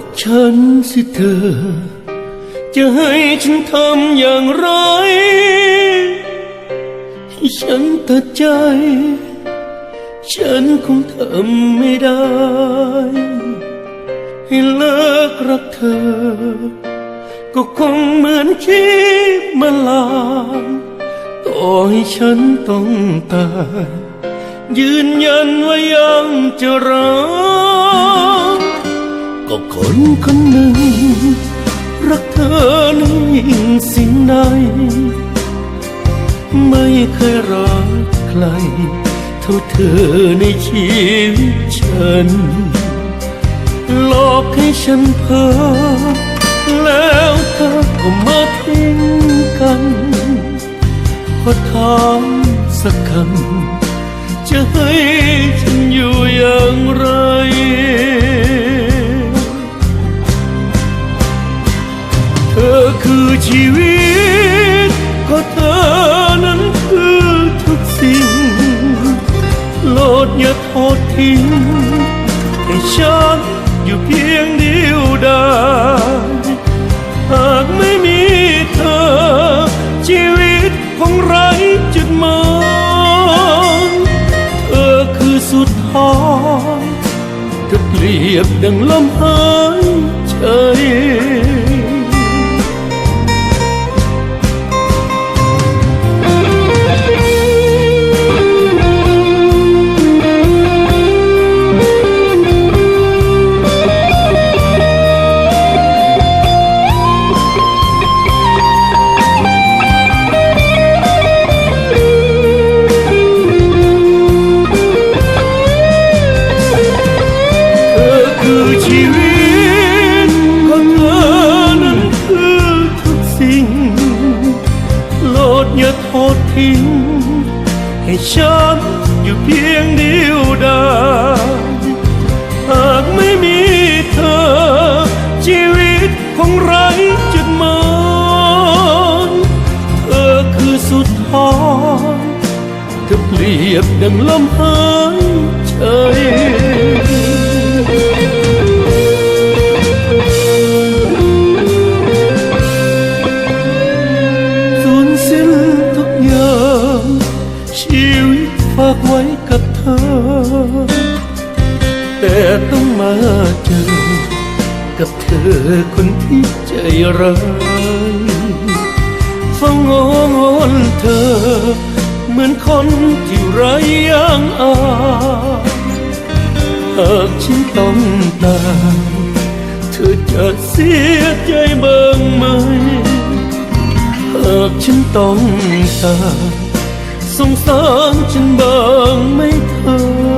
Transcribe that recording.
บอกฉันสิเธอ จะให้ฉันทำอย่างไร ให้ฉันตัดใจ ฉันคงทำไม่ได้ ให้เลิกรักเธอ ก็คงเหมือนคิดมาลางต่อให้ฉันต้องตายยืนยันว่ายังจะรัก ก็คนคนหนึ่ง รักเธอนั้นยิ่งสิ่งใด ไม่เคยรักใคร เท่าเธอในชีวิตฉัน หลอกให้ฉันเพ้อแล้วเธอก็มาทิ้งกันขอถามสักคำจะให้ฉันอยู่อย่างไร ชีวิตก็เธอนั้นคือทุกสิ่ง โลดอย่าทอดทิ้งให้ฉันอยู่เพียงเดียวดายหากไม่มีเธอ ชีวิตคงไร้จุดหมายเธอคือสุดท้ายจะเปรียบดังลมหายใจ ฉันอยู่เพียงเดียวดายหากไม่มีเธอ ชีวิตคงไร้จุดหมายเธอคือสุดท้ายเธอเปรียบดังลมหายใจ ชีวิตฝากไว้กับเธอ แต่ต้องมาเจอ กับเธอคนที่ใจร้ายฟังงอนเธอ เหมือนคนที่ไร้ยางอายหากฉันต้องตายเธอจะเสียใจบ้างไหม หากฉันต้องตาย ส่งเสริมฉันเบิ่งไม่เธอ